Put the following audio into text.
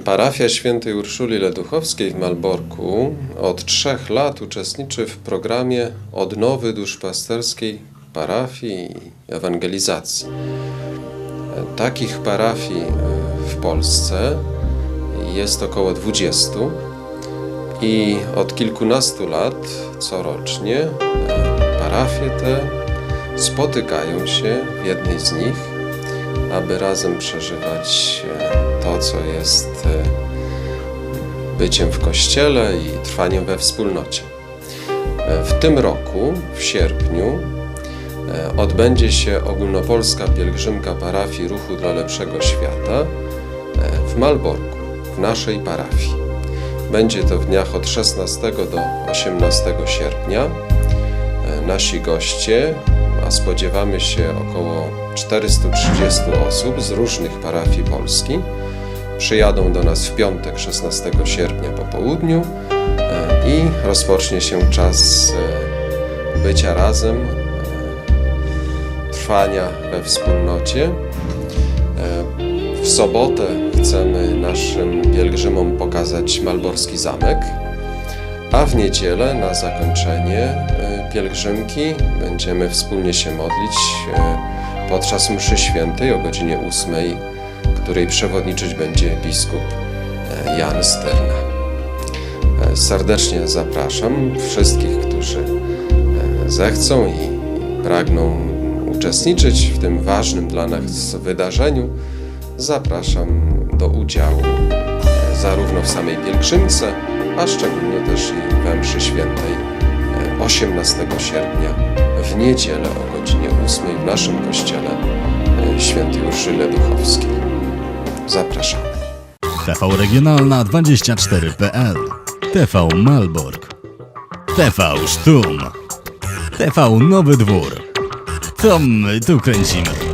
Parafia świętej Urszuli Leduchowskiej w Malborku od trzech lat uczestniczy w programie odnowy duszpasterskiej parafii i ewangelizacji. Takich parafii e, w Polsce jest około 20 i od kilkunastu lat corocznie e, parafie te spotykają się w jednej z nich, aby razem przeżywać e, to, co jest e, byciem w kościele i trwaniem we wspólnocie. E, W tym roku, w sierpniu, e, odbędzie się ogólnopolska pielgrzymka parafii Ruchu dla Lepszego Świata w Malborku, w naszej parafii. Będzie to w dniach od 16 do 18 sierpnia. Nasi goście, spodziewamy się około 430 osób z różnych parafii Polski, przyjadą do nas w piątek 16 sierpnia po południu e, i rozpocznie się czas e, bycia razem, e, trwania we wspólnocie. W sobotę chcemy naszym pielgrzymom pokazać Malborski Zamek, a w niedzielę na zakończenie e, pielgrzymki będziemy wspólnie się modlić e, podczas mszy świętej o godzinie 8, której przewodniczyć będzie biskup e, Jan Sterna. Serdecznie zapraszam wszystkich, którzy zechcą i pragną uczestniczyć w tym ważnym dla nas wydarzeniu. Zapraszam do udziału w samej pielgrzymce, a szczególnie też i we mszy świętej e, 18 sierpnia w niedzielę o godzinie 8 w naszym kościele e, świętej Urszyli Duchowskiej. Zapraszamy. TV Regionalna 24.pl TV Malbork. TV Sztum. TV Nowy Dwór. To my tu kręcimy